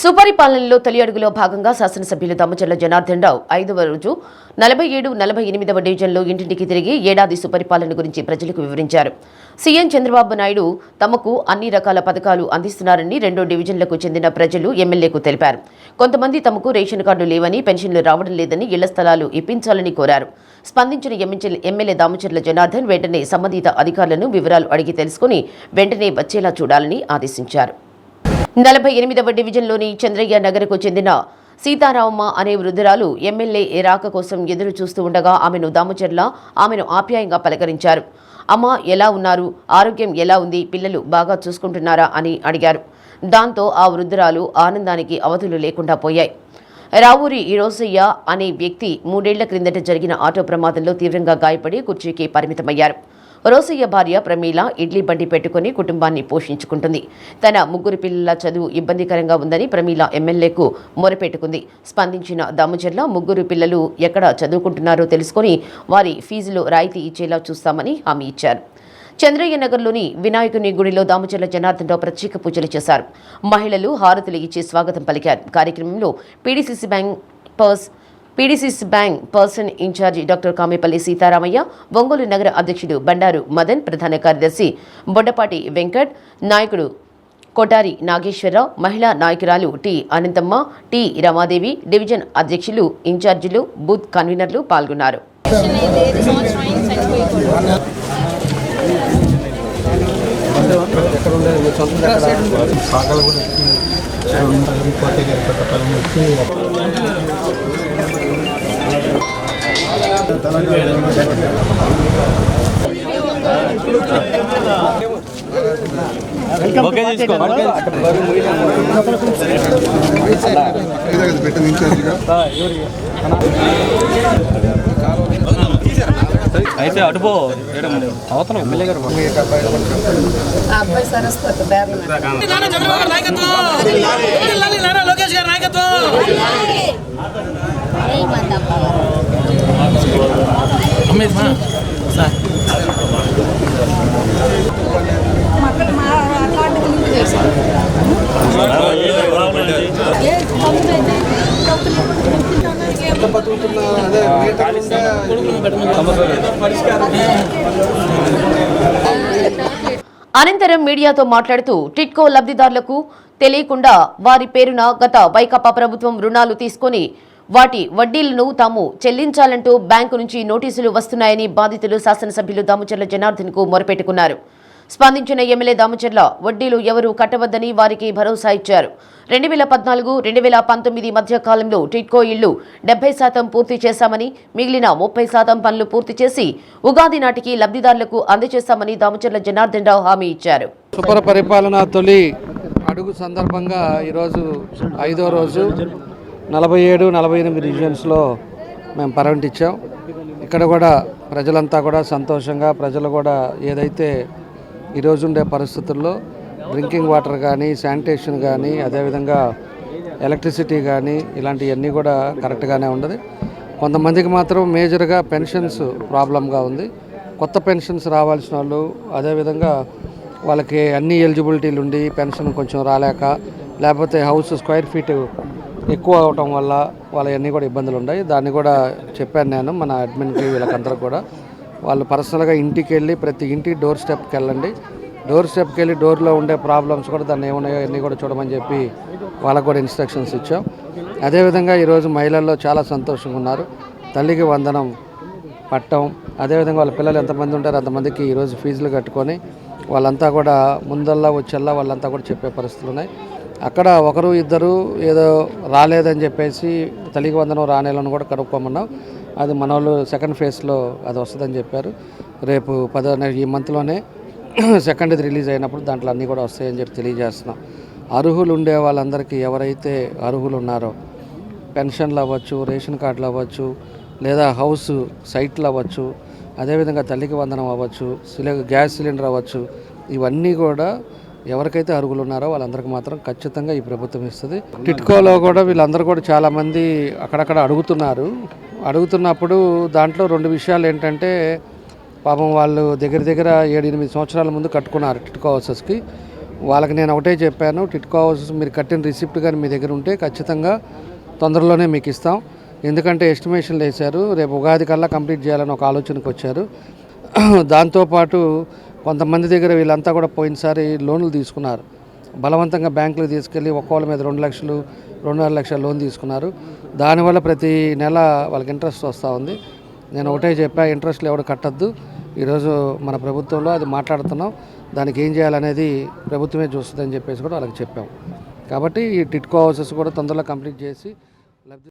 సుపరిపాలనలో తొలి అడుగులో భాగంగా శాసనసభ్యులు దమ్మచర్ల జనార్దన్ రావు ఐదవ రోజు నలభై ఏడు నలభై ఎనిమిదవ డివిజన్లో ఇంటింటికి తిరిగి ఏడాది సుపరిపాలన గురించి ప్రజలకు వివరించారు. సీఎం చంద్రబాబు నాయుడు తమకు అన్ని రకాల పథకాలు అందిస్తున్నారని రెండో డివిజన్లకు చెందిన ప్రజలు ఎమ్మెల్యేకు తెలిపారు. కొంతమంది తమకు రేషన్ కార్డు లేవని పెన్షన్లు రావడం లేదని ఇళ్ళ స్థలాలు ఇప్పించాలని కోరారు. స్పందించిన ఎమ్మెల్యే దామచర్ల జనార్దన్ వెంటనే సంబంధిత అధికారులను వివరాలు అడిగి తెలుసుకుని వెంటనే వచ్చేలా చూడాలని ఆదేశించారు. నలభై ఎనిమిదవ డివిజన్లోని చంద్రయ్య నగర్కు చెందిన సీతారామమ్మ అనే వృద్ధురాలు ఎమ్మెల్యే రాక కోసం ఎదురు చూస్తూ ఉండగా ఆమెను దామచర్ల ఆమెను ఆప్యాయంగా పలకరించారు. అమ్మ ఎలా ఉన్నారు? ఆరోగ్యం ఎలా ఉంది? పిల్లలు బాగా చూసుకుంటున్నారా? అని అడిగారు. దాంతో ఆ వృద్ధురాలు ఆనందానికి అవధులు లేకుండా పోయాయి. రావూరి ఈరోసయ్య అనే వ్యక్తి మూడేళ్ళ క్రిందట జరిగిన ఆటో ప్రమాదంలో తీవ్రంగా గాయపడి కుర్చీకి పరిమితమయ్యారు. రోసయ్య భార్య ప్రమీల ఇడ్లీ బండి పెట్టుకుని కుటుంబాన్ని పోషించుకుంటుంది. తన ముగ్గురు పిల్లల చదువు ఇబ్బందికరంగా ఉందని ప్రమీల ఎమ్మెల్యేకు మొరపెట్టుకుంది. స్పందించిన దామచర్ల ముగ్గురు పిల్లలు ఎక్కడ చదువుకుంటున్నారో తెలుసుకొని వారి ఫీజులో రాయితీ ఇచ్చేలా చూస్తామని హామీ ఇచ్చారు. చంద్రయ్య నగర్లోని వినాయకుని గుడిలో దామచర్ల జనార్దన్రావు ప్రత్యేక పూజలు చేశారు. మహిళలు హారతులు ఇచ్చి స్వాగతం పలికారు. కార్యక్రమంలో PDCC bank purse PDCS bank person incharge doctor Kamepalli Seetharamaiah Ongole నగర అధ్యక్షుడు బండారు మదన్ ప్రధాన కార్యదర్శి బొడ్డపాటి వెంకట్ నాయకుడు కొటారి నాగేశ్వరరావు మహిళా నాయకురాలు T Anantamma T Ramadevi division అధ్యక్షులు ఇన్ఛార్జీలు బూత్ కన్వీనర్లు పాల్గొన్నారు. ఐదు కూడా పెట్టిన ఇన్ఛార్జిగా అయితే అటుపో అవతల ఎమ్మెల్యే గారు అబ్బాయి సరస్వతి అనంతరం మీడియాతో మాట్లాడుతూ టిట్కో లబ్ధిదారులకు తెలియకుండా వారి పేరున గత వైకాపా ప్రభుత్వం రుణాలు తీసుకొని వాటి వడ్డీలను తాము చెల్లించాలంటూ బ్యాంకు నుంచి నోటీసులు వస్తున్నాయని బాధితులు శాసనసభ్యులు దామచర్ల జనార్దన్కు మొరపెట్టుకున్నారు. స్పందించిన ఎమ్మెల్యే దామచర్ల వడ్డీలు ఎవరూ కట్టవద్దని వారికి భరోసా ఇచ్చారు. రెండు వేల పద్నాలుగు రెండు వేల పంతొమ్మిది మధ్య కాలంలో టిట్కో ఇళ్ళు డెబ్బై శాతం పూర్తి చేశామని మిగిలిన ముప్పై శాతం పనులు పూర్తి చేసి ఉగాది నాటికి లబ్ధిదారులకు అందజేస్తామని దామచర్ల జనార్దన్ రావు హామీ ఇచ్చారు. సుపర పరిపాలన తొలి అడుగు సందర్భంగా ఈరోజు ఐదో రోజు నలభై ఏడు నలభై ఎనిమిది రీజన్స్లో మేము పర్యటించాం. ఇక్కడ కూడా ప్రజలంతా కూడా సంతోషంగా ప్రజలు కూడా ఏదైతే ఈరోజు ఉండే పరిస్థితుల్లో డ్రింకింగ్ వాటర్ కానీ శానిటేషన్ కానీ అదేవిధంగా ఎలక్ట్రిసిటీ కానీ ఇలాంటివన్నీ కూడా కరెక్ట్గానే ఉండదు. కొంతమందికి మాత్రం మేజర్గా పెన్షన్స్ ప్రాబ్లంగా ఉంది. కొత్త పెన్షన్స్ రావాల్సిన వాళ్ళు అదేవిధంగా వాళ్ళకి అన్ని ఎలిజిబిలిటీలు ఉండి పెన్షన్ కొంచెం రాలేక లేకపోతే హౌస్ స్క్వేర్ ఫీట్ ఎక్కువ అవటం వల్ల వాళ్ళవన్నీ కూడా ఇబ్బందులు ఉన్నాయి. దాన్ని కూడా చెప్పాను నేను మన అడ్మిన్కి వీళ్ళకందరూ కూడా. వాళ్ళు పర్సనల్గా ఇంటికి వెళ్ళి ప్రతి ఇంటి డోర్ స్టెప్కి వెళ్ళండి డోర్ స్టెప్కి వెళ్ళి డోర్లో ఉండే ప్రాబ్లమ్స్ కూడా దాన్ని ఏమున్నాయో అన్నీ కూడా చూడమని చెప్పి వాళ్ళకు కూడా ఇన్స్ట్రక్షన్స్ ఇచ్చాం. అదేవిధంగా ఈరోజు మహిళల్లో చాలా సంతోషంగా ఉన్నారు. తల్లికి వందనం పట్టం. అదేవిధంగా వాళ్ళ పిల్లలు ఎంతమంది ఉంటారో అంతమందికి ఈరోజు ఫీజులు కట్టుకొని వాళ్ళంతా కూడా ముందల్లా వచ్చేల్లా వాళ్ళంతా కూడా చెప్పే పరిస్థితులు ఉన్నాయి. అక్కడ ఒకరు ఇద్దరు ఏదో రాలేదని చెప్పేసి తల్లికి వందనం రానేలను కూడా కనుక్కోమన్నాం. అది మన వాళ్ళు సెకండ్ ఫేజ్లో అది వస్తుందని చెప్పారు. రేపు పదో ఈ మంత్లోనే సెకండ్ ఇది రిలీజ్ అయినప్పుడు దాంట్లో అన్నీ కూడా వస్తాయని చెప్పి తెలియజేస్తున్నాం. అర్హులు ఉండే వాళ్ళందరికీ ఎవరైతే అర్హులు ఉన్నారో పెన్షన్లు అవ్వచ్చు రేషన్ కార్డులు అవ్వచ్చు లేదా హౌస్ సైట్లు అవ్వచ్చు అదేవిధంగా తల్లికి వందనం అవ్వచ్చు సిలి గ్యాస్ సిలిండర్ అవ్వచ్చు ఇవన్నీ కూడా ఎవరికైతే అర్హులు ఉన్నారో వాళ్ళందరికీ మాత్రం ఖచ్చితంగా ఈ ప్రభుత్వం ఇస్తుంది. టిట్కోలో కూడా వీళ్ళందరూ కూడా చాలామంది అక్కడక్కడ అడుగుతున్నారు. అడుగుతున్నప్పుడు దాంట్లో రెండు విషయాలు ఏంటంటే పాపం వాళ్ళు దగ్గర దగ్గర ఏడు ఎనిమిది సంవత్సరాల ముందు కట్టుకున్నారు టిట్కో హౌసెస్కి. వాళ్ళకి నేను ఒకటే చెప్పాను టిట్కో హౌసెస్ మీరు కట్టిన రిసిప్ట్ కానీ మీ దగ్గర ఉంటే ఖచ్చితంగా తొందరలోనే మీకు ఇస్తాం. ఎందుకంటే ఎస్టిమేషన్లు వేశారు రేపు ఉగాది కల్లా కంప్లీట్ చేయాలని ఒక ఆలోచనకు వచ్చారు. దాంతోపాటు కొంతమంది దగ్గర వీళ్ళంతా కూడా పోయినసారి లోన్లు తీసుకున్నారు. బలవంతంగా బ్యాంకులకు తీసుకెళ్ళి ఒక్కోళ్ళ మీద రెండు లక్షలు రెండున్నర లక్షల లోన్ తీసుకున్నారు. దానివల్ల ప్రతి నెల వాళ్ళకి ఇంట్రెస్ట్ వస్తూ ఉంది. నేను ఒకటే చెప్పా ఇంట్రెస్ట్లు ఎవడు కట్టద్దు. ఈరోజు మన ప్రభుత్వంలో అది మాట్లాడుతున్నాం. దానికి ఏం చేయాలనేది ప్రభుత్వమే చూస్తుందని చెప్పేసి కూడా వాళ్ళకి చెప్పాం. కాబట్టి ఈ టిట్కో హౌసెస్ కూడా తొందరలో కంప్లీట్ చేసి